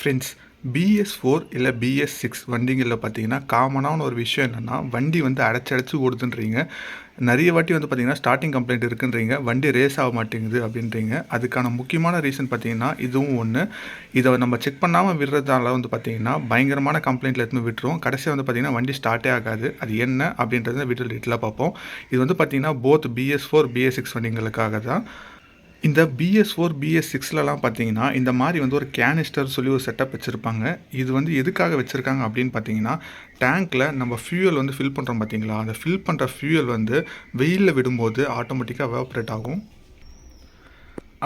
Friends BS four இல்லை BS six வண்டிங்களில் பார்த்தீங்கன்னா காமனான ஒரு விஷயம் என்னென்னா வண்டி வந்து அடைச்சி அடைச்சி ஓடுதுன்றீங்க. நிறைய வாட்டி வந்து பார்த்தீங்கன்னா ஸ்டார்டிங் கம்ப்ளைண்ட் இருக்குன்றீங்க. வண்டி ரேஸ் ஆக மாட்டேங்குது அப்படின்றீங்க. அதுக்கான முக்கியமான ரீசன் பார்த்தீங்கன்னா இதுவும் ஒன்று இதை நம்ம செக் பண்ணாமல் விடுறதால வந்து பார்த்தீங்கன்னா பயங்கரமான கம்ப்ளைண்ட்டில் எடுத்து விட்டுரும். கடைசியாக வந்து பார்த்தீங்கன்னா வண்டி ஸ்டார்ட்டே ஆகாது. அது என்ன அப்படின்றத வீட்டில் டீட்டெயிலாக பார்ப்போம். இது வந்து பார்த்திங்கன்னா both BS four BS six வண்டிங்களுக்காக தான். இந்த பிஎஸ் ஃபோர் பிஎஸ் சிக்ஸ்லலாம் பார்த்தீங்கன்னா இந்த மாதிரி வந்து ஒரு கேனிஸ்டர் சொல்லி ஒரு செட்டப் வச்சுருப்பாங்க. இது வந்து எதுக்காக வச்சுருக்காங்க அப்படின்னு பார்த்தீங்கன்னா டேங்க்கில் நம்ம ஃபியூயல் வந்து ஃபில் பண்ணுறோம் பார்த்தீங்களா? அந்த ஃபில் பண்ணுற ஃபியூயல் வந்து வெயிலில் விடும்போது ஆட்டோமேட்டிக்காக வேப்ரேட் ஆகும்.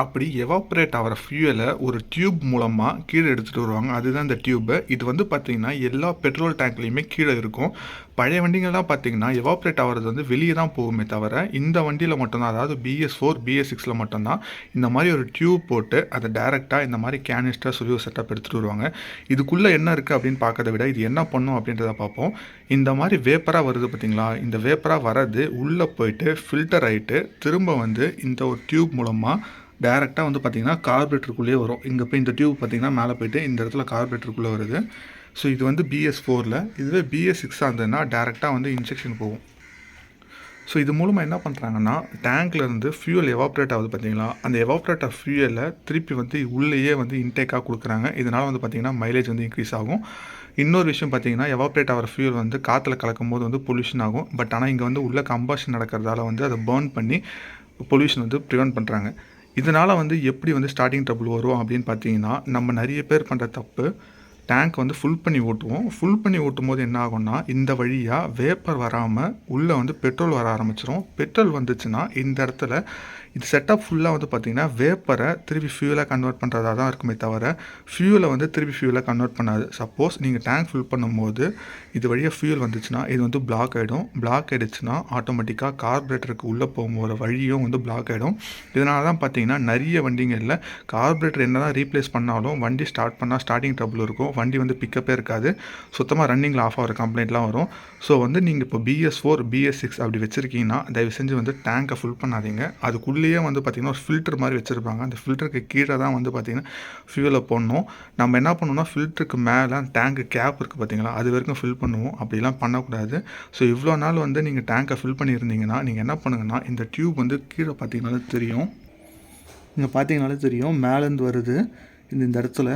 அப்படி எவாப்ரேட் ஆகிற ஃபியூயலை ஒரு டியூப் மூலமாக கீழே எடுத்துகிட்டு வருவாங்க. அதுதான் இந்த டியூப்பு இது வந்து பார்த்திங்கன்னா எல்லா பெட்ரோல் டேங்க்லேயுமே கீழே இருக்கும். பழைய வண்டிங்கள்லாம் பார்த்தீங்கன்னா எவாப்ரேட் ஆகிறது வந்து வெளியே தான் போகுமே தவிர இந்த வண்டியில் மட்டும்தான் அதாவது பிஎஸ் ஃபோர் பிஎஸ் சிக்ஸில் மட்டும்தான் இந்த மாதிரி ஒரு டியூப் போட்டு அதை டேரெக்டாக இந்த மாதிரி கேனிஸ்டர் சொல்லி செட்டப் எடுத்துகிட்டு வருவாங்க. இதுக்குள்ளே என்ன இருக்குது அப்படின்னு பார்க்கறத விட இது என்ன பண்ணும் அப்படின்றத பார்ப்போம். இந்த மாதிரி வேப்பராக வருது பார்த்தீங்களா இந்த வேப்பராக வர்றது உள்ளே போயிட்டு ஃபில்டர் ஆகிட்டு திரும்ப வந்து இந்த ஒரு டியூப் மூலமாக டேரெக்டாக வந்து பார்த்திங்கன்னா கார்பரேட்டருக்குள்ளேயே வரும். இங்கே போய் இந்த டியூப் பார்த்திங்கன்னா மேலே போயிட்டு இந்த இடத்துல கார்பரேட்டருக்குள்ளே வருது. ஸோ இது வந்து பிஎஸ் ஃபோரில் இதுவே பிஎஸ் சிக்ஸாக இருந்ததுன்னா டேரெக்டாக வந்து இன்ஜெக்ஷன் போகும். ஸோ இது மூலமாக என்ன பண்ணுறாங்கன்னா டேங்க்லேருந்து ஃபியூல் எவாப்ரேட் ஆகுது பார்த்தீங்களா அந்த எவாப்ரேட் ஆஃப் ஃபியூயலை திருப்பி வந்து உள்ளேயே வந்து இன்டேக்காக கொடுக்குறாங்க. இதனால் வந்து பார்த்திங்கன்னா மைலேஜ் வந்து இன்க்ரீஸ் ஆகும். இன்னொரு விஷயம் பார்த்தீங்கன்னா எவாப்ரேட் ஆகிற ஃபியூல் வந்து காற்றுல கலக்கும் போது வந்து பொல்யூஷன் ஆகும். பட் ஆனால் இங்கே வந்து உள்ளே கம்பாஷன் நடக்கிறதால வந்து அதை பேர்ன் பண்ணி பொல்யூஷன் வந்து ப்ரிவெண்ட் பண்ணுறாங்க இதனால் வந்து எப்படி வந்து ஸ்டார்டிங் ட்ரபுள் வரும் அப்படின்னு பார்த்தீங்கன்னா நம்ம நிறைய பேர் பண்ணுற தப்பு டேங்க் வந்து ஃபுல் பண்ணி ஓட்டுவோம். ஃபுல் பண்ணி ஓட்டும் போது என்ன ஆகும்னா இந்த வழியாக வேப்பர் வராமல் உள்ளே வந்து பெட்ரோல் வர ஆரம்பிச்சிடும் பெட்ரோல் வந்துச்சுன்னா இந்த இடத்துல இது செட்டப் ஃபுல்லாக வந்து பார்த்திங்கன்னா வேப்பரை திருப்பி ஃபியூலாக கன்வெர்ட் பண்ணுறதா தான் இருக்குமே தவிர ஃபியூலை வந்து திருப்பி ஃபியூலாக கன்வெர்ட் பண்ணாது. சப்போஸ் நீங்கள் டேங்க் ஃபில் பண்ணும்போது இது வழியாக ஃபியூல் வந்துச்சுன்னா இது வந்து பிளாக் ஆகிடும் பிளாக் ஆகிடுச்சுன்னா ஆட்டோமேட்டிக்காக கார்பரேட்டருக்கு உள்ளே போகும்போது வழியும் வந்து பிளாக் ஆகிடும் இதனால தான் பார்த்தீங்கன்னா நிறைய வண்டிங்களில் கார்பரேட்டர் என்ன தான் ரீப்ளேஸ் பண்ணாலும் வண்டி ஸ்டார்ட் பண்ணால் ஸ்டார்டிங் ட்ரபுள் இருக்கும். வண்டி வந்து பிக்கப்பே இருக்காது. சுத்தமாக ரன்னிங்கில் ஆஃப் ஆகிற கம்ப்ளைண்ட்லாம் வரும். ஸோ வந்து நீங்கள் இப்போ பிஎஸ் ஃபோர் பிஎஸ் சிக்ஸ் அப்படி வச்சுருக்கீங்கன்னா தயவு செஞ்சு வந்து டேங்கை ஃபுல் பண்ணாதீங்க. அதுக்குள்ளே உள்ளேயே வந்து பார்த்திங்கன்னா ஒரு ஃபில்டர் மாதிரி வச்சுருப்பாங்க. அந்த ஃபில்டருக்கு கீழே தான் வந்து பார்த்திங்கன்னா ஃபியூலை போடணும். நம்ம என்ன பண்ணணும்னா ஃபில்டருக்கு மேலே டேங்க்கு கேப் இருக்குது பார்த்திங்களா? அது வரைக்கும் ஃபில் பண்ணுவோம். அப்படிலாம் பண்ணக்கூடாது. ஸோ இவ்வளோ நாள் வந்து நீங்கள் டேங்கை ஃபில் பண்ணியிருந்தீங்கன்னா நீங்கள் என்ன பண்ணுங்கன்னா இந்த டியூப் வந்து கீழே பார்த்தீங்கனாலே தெரியும். இங்கே பார்த்தீங்கனாலே தெரியும். மேலேருந்து வருது. இந்த இந்த இடத்துல.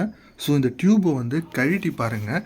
ஸோ இந்த டியூப்பை வந்து கழட்டி பாருங்கள்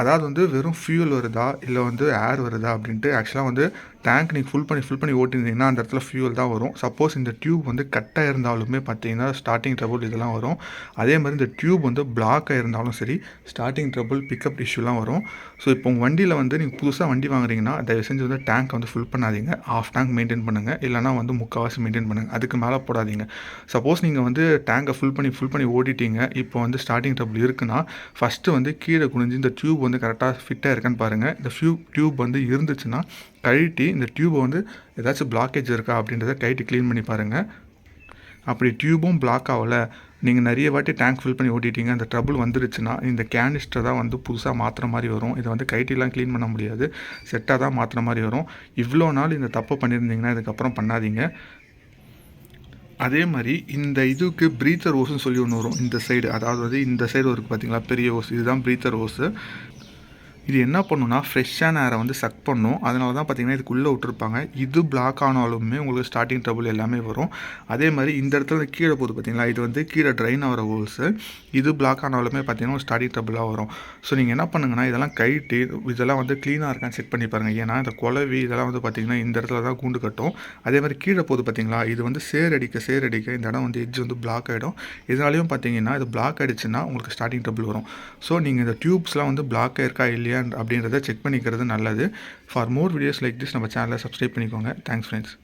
அதாவது வந்து வெறும் ஃபியூல் வருதா இல்லை வந்து ஏர் வருதா அப்படின்ட்டு ஆக்சுவலாக வந்து டேங்க் நீங்கள் ஃபுல் பண்ணி ஃபில் பண்ணி ஓட்டிருந்தீங்கன்னா அந்த இடத்துல ஃபியூல் தான் வரும். சப்போஸ் இந்த டியூப் வந்து கட்டாக இருந்தாலுமே பார்த்தீங்கன்னா ஸ்டார்டிங் ட்ரபுள் இதெல்லாம் வரும். அதே மாதிரி இந்த டியூப் வந்து பிளாக்காக இருந்தாலும் சரி ஸ்டார்டிங் ட்ரபுள் பிக்கப் இஷ்யூலாம் வரும். ஸோ இப்போ உங்கள் வண்டியில் வந்து நீங்கள் புதுசாக வண்டி வாங்குறீங்கன்னா தயவு செஞ்சு வந்து டேங்க் வந்து ஃபுல் பண்ணாதீங்க. ஆஃப் டேங்க் மெயின்டைன் பண்ணுங்கள் இல்லைனா வந்து முக்கால்வாசி மெயின்டைன் பண்ணுங்கள் அதுக்கு மேலே போடாதீங்க. சப்போஸ் நீங்கள் வந்து டேங்கை ஃபுல் பண்ணி ஃபுல் பண்ணி ஓட்டிட்டீங்க. இப்போ வந்து ஸ்டார்டிங் ட்ரபுள் இருக்குன்னா ஃபஸ்ட்டு வந்து கீழே குனிஞ்சு இந்த டியூப் வந்து கரெக்டாக ஃபிட்டாக இருக்கான்னு பாருங்கள் இந்த ஃபியூ டியூப் வந்து இருந்துச்சுன்னா கழட்டி இந்த டியூப்பை வந்து ஏதாச்சும் பிளாக்கேஜ் இருக்கா அப்படின்றத கழட்டி க்ளீன் பண்ணி பாருங்கள் அப்படி டியூபும் பிளாக் ஆகலை. நீங்கள் நிறைய வாட்டி டேங்க் ஃபில் பண்ணி ஓட்டிட்டீங்க. அந்த ட்ரபுள் வந்துருச்சுன்னா இந்த கேனிஸ்டர் தான் வந்து புதுசாக மாற்றுற மாதிரி வரும். இதை வந்து கைட்டிலாம் க்ளீன் பண்ண முடியாது. செட்டாக தான் மாற்றுற மாதிரி வரும். இவ்வளோ நாள் இந்த தப்பு பண்ணியிருந்தீங்கன்னா இதுக்கப்புறம் பண்ணாதீங்க. அதே மாதிரி இந்த இதுக்கு ப்ரீத்தர் ஓஸ்ன்னு சொல்லி ஒன்று வரும். இந்த சைடு அதாவது இந்த சைடு இருக்குது பார்த்தீங்களா பெரிய ஓஸ் இதுதான் ப்ரீத்தர் ஓஸு இது என்ன பண்ணுன்னா ஃப்ரெஷ்ஷான ஏரை வந்து சக் பண்ணும். அதனால தான் பார்த்தீங்கன்னா இதுக்குள்ளே விட்டுருப்பாங்க. இது பிளாக் ஆனாலுமே உங்களுக்கு ஸ்டார்டிங் ட்ரபுள் எல்லாமே வரும். அதே மாதிரி இந்த இடத்துல கீழே போகுது பார்த்தீங்களா இது வந்து கீழே ட்ரைன் ஆகிற ஹோல்ஸு இது பிளாக் ஆனாலுமே பார்த்தீங்கன்னா ஸ்டார்டிங் ட்ரபுளாக வரும். ஸோ நீங்கள் என்ன பண்ணுங்கன்னா இதெல்லாம் கைட்டு இதெல்லாம் வந்து க்ளீனாக இருக்கான்னு செக் பண்ணி பாருங்கள் ஏன்னா இந்த குலவி இதெல்லாம் வந்து பார்த்திங்கன்னா இந்த இடத்துல தான் கூண்டு கட்டும். அதே மாதிரி கீழே போகுது பார்த்தீங்களா இது வந்து சேர் அடிக்க சேர் அடிக்க இந்த இடம் வந்து எட்ஜ் வந்து பிளாக் ஆகிடும் இதனாலையும் பார்த்தீங்கன்னா இது பிளாக் ஆகிடுச்சுன்னா உங்களுக்கு ஸ்டார்டிங் ட்ரபுள் வரும். ஸோ நீங்கள் இந்த டியூப்ஸ்லாம் வந்து பிளாக் ஆயிருக்கா இல்லையா? இல்லையா அப்படின்றத செக் பண்ணிக்கிறது நல்லது. For more videos like this நம்ம சேனலை சப்ஸ்கிரைப் பண்ணிக்கோங்க. Thanks friends